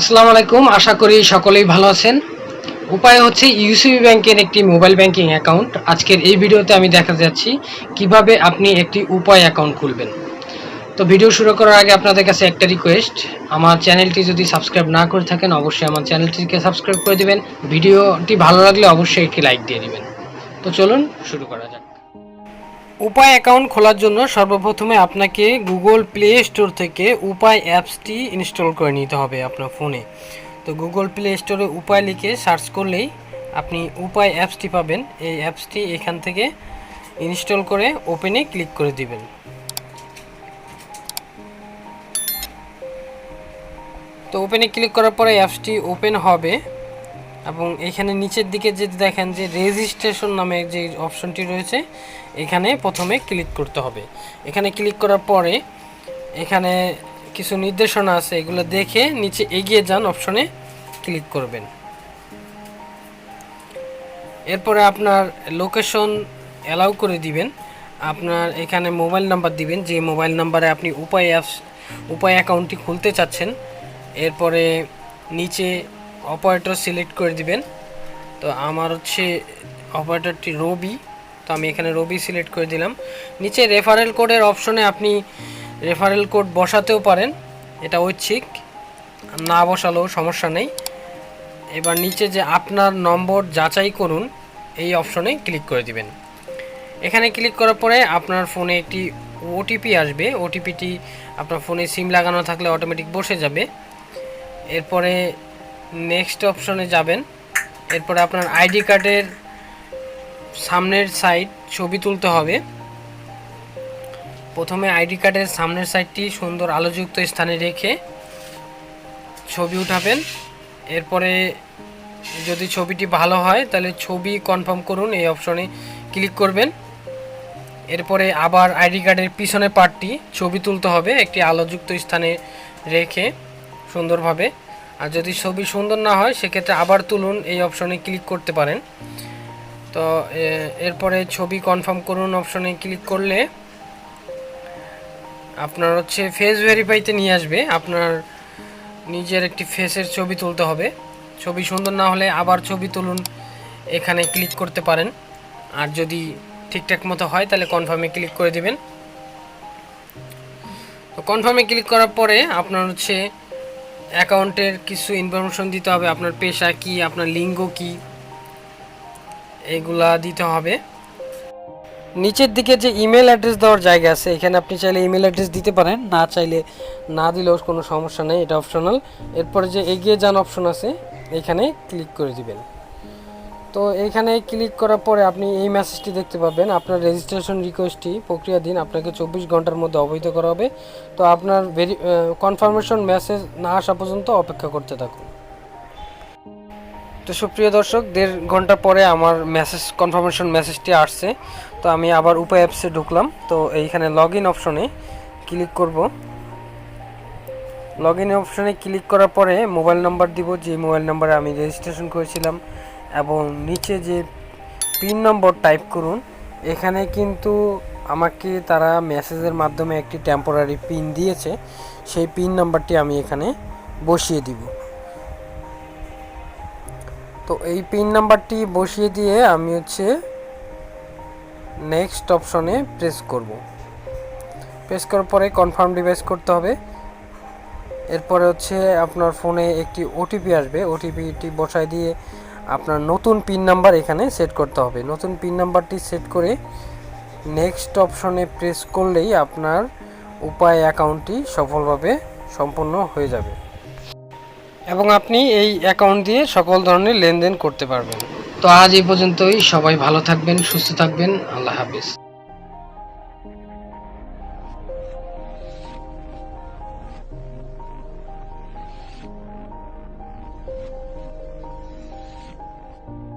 আসসালামু আলাইকুম। আশা করি সকলেই ভালো আছেন। উপায় হচ্ছে ইউসিবি ব্যাংকের একটি মোবাইল ব্যাংকিং অ্যাকাউন্ট। আজকের এই ভিডিওতে আমি দেখা যাচ্ছি কীভাবে আপনি একটি উপায় অ্যাকাউন্ট খুলবেন। তো ভিডিও শুরু করার আগে আপনাদের কাছে একটা রিকোয়েস্ট। আমার চ্যানেলটি যদি সাবস্ক্রাইব না করে থাকেন, অবশ্যই আমার চ্যানেলটিকে সাবস্ক্রাইব করে দেবেন। ভিডিওটি ভালো লাগলে অবশ্যই একটি লাইক দিয়ে দিবেন। তো চলুন শুরু করা যাক। উপায় অ্যাকাউন্ট খোলার জন্য সর্বপ্রথমে আপনাকে গুগল প্লে স্টোর থেকে উপায় অ্যাপসটি ইনস্টল করে নিতে হবে আপনার ফোনে তো গুগল প্লে স্টোরে উপায় লিখে সার্চ করলেই আপনি উপায় অ্যাপসটি পাবেন। এই অ্যাপসটি এখান থেকে ইনস্টল করে ওপেনে ক্লিক করে দিবেন। তো ওপেনে ক্লিক করার পরে অ্যাপসটি ওপেন হবে। এবং এখানে নিচের দিকে যদি দেখেন যে রেজিস্ট্রেশন নামে যে অপশনটি রয়েছে, এখানে প্রথমে ক্লিক করতে হবে। এখানে ক্লিক করার পরে এখানে কিছু নির্দেশনা আছে, এগুলো দেখে নিচে এগিয়ে যান, অপশনে ক্লিক করবেন। এরপরে আপনার লোকেশন অ্যালাউ করে দিবেন। আপনার এখানে মোবাইল নাম্বার দিবেন, যে মোবাইল নাম্বারে আপনি উপায় অ্যাপস, উপায় অ্যাকাউন্টটি খুলতে চাচ্ছেন। এরপরে নিচে অপারেটর সিলেক্ট করে দিবেন। তো আমার হচ্ছে অপারেটরটি রবি তো আমি এখানে রবি সিলেক্ট করে দিলাম। নিচে রেফারেল কোডের অপশনে আপনি রেফারেল কোড বসাতেও পারেন, এটা ঐচ্ছিক, না বসালেও সমস্যা নেই। এবার নিচে যে আপনার নম্বর যাচাই করুন, এই অপশনে ক্লিক করে দিবেন। এখানে ক্লিক করার পরে আপনার ফোনে একটি ওটিপি আসবে। ওটিপিটি আপনার ফোনে সিম লাগানো থাকলে অটোমেটিক বসে যাবে। এরপরে নেক্সট অপশনে যাবেন। এরপরে আপনার আইডি কার্ডের সামনের সাইড ছবি তুলতে হবে। প্রথমে আইডি কার্ডের সামনের সাইডটি সুন্দর আলোযুক্ত স্থানে রেখে ছবি উঠাবেন। এরপরে যদি ছবিটি ভালো হয়, তাহলে ছবি কনফার্ম করুন, এই অপশনে ক্লিক করবেন। এরপরে আবার আইডি কার্ডের পিছনে পার্টটি ছবি তুলতে হবে, একটি আলোযুক্ত স্থানে রেখে সুন্দরভাবে। আর যদি ছবি সুন্দর না হয়, সেক্ষেত্রে আবার তুলুন, এই অপশনে ক্লিক করতে পারেন। তো এরপরে ছবি কনফার্ম করুন অপশনে ক্লিক করলে আপনার হচ্ছে ফেস ভেরিফাইতে নিয়ে আসবে। আপনার নিজের একটি ফেসের ছবি তুলতে হবে। ছবি সুন্দর না হলে আবার ছবি তুলুন, এখানে ক্লিক করতে পারেন। আর যদি ঠিকঠাক মতো হয়, তাহলে কনফার্মে ক্লিক করে দিবেন। তো কনফার্মে ক্লিক করার পরে আপনার হচ্ছে অ্যাকাউন্টের কিছু ইনফরমেশন দিতে হবে, আপনার পেশা কি, আপনার লিঙ্গ কি, এগুলা দিতে হবে। নিচের দিকে যে ইমেল অ্যাড্রেস দেওয়ার জায়গা আছে, এখানে আপনি চাইলে ইমেল অ্যাড্রেস দিতে পারেন, না চাইলে না দিলেও কোনো সমস্যা নেই, এটা অপশনাল। এরপরে যে এগিয়ে যান অপশন আছে, এখানে ক্লিক করে দিবেন। তো এখানে ক্লিক করার পরে আপনি এই মেসেজটি দেখতে পাবেন। আপনার রেজিস্ট্রেশন রিকোয়েস্টটি প্রক্রিয়াধীন আপনাকে চব্বিশ ঘণ্টার মধ্যে অবহিত করা হবে। তো আপনার ভেরি কনফার্মেশন মেসেজ না আসা পর্যন্ত অপেক্ষা করতে থাকুন। তো সুপ্রিয় দর্শক, দেড় ঘণ্টা পরে আমার মেসেজ কনফার্মেশন মেসেজটি আসছে। তো আমি আবার উপায় অ্যাপসে ঢুকলাম। তো এইখানে লগ ইন অপশনে ক্লিক করব। লগ ইন অপশনে ক্লিক করার পরে মোবাইল নাম্বার দিব। যে মোবাইল নাম্বারে আমি রেজিস্ট্রেশন করেছিলাম এবং নিচে যে পিন নম্বর টাইপ করুন, এখানে কিন্তু আমাকে তারা মেসেজের মাধ্যমে একটি টেম্পোরারি পিন দিয়েছে। সেই পিন নাম্বারটি আমি এখানে বসিয়ে দিব। তো এই পিন নাম্বারটি বসিয়ে দিয়ে আমি হচ্ছে নেক্সট অপশনে প্রেস করব। প্রেস করার পরে কনফার্ম ডিভাইস করতে হবে। এরপরে হচ্ছে আপনার ফোনে একটি ওটিপি আসবে। ওটিপিটি বসায় দিয়ে আপনার নতুন পিন নাম্বার এখানে সেট করতে হবে। নতুন পিন নাম্বারটি সেট করে নেক্সট অপশনে প্রেস করলেই আপনার উপায় অ্যাকাউন্টটি সফলভাবে সম্পন্ন হয়ে যাবে। এবং আপনি এই অ্যাকাউন্ট দিয়ে সকল ধরনের লেনদেন করতে পারবেন। তো আজ এই পর্যন্তই। সবাই ভালো থাকবেন, সুস্থ থাকবেন। আল্লাহ হাফিজ।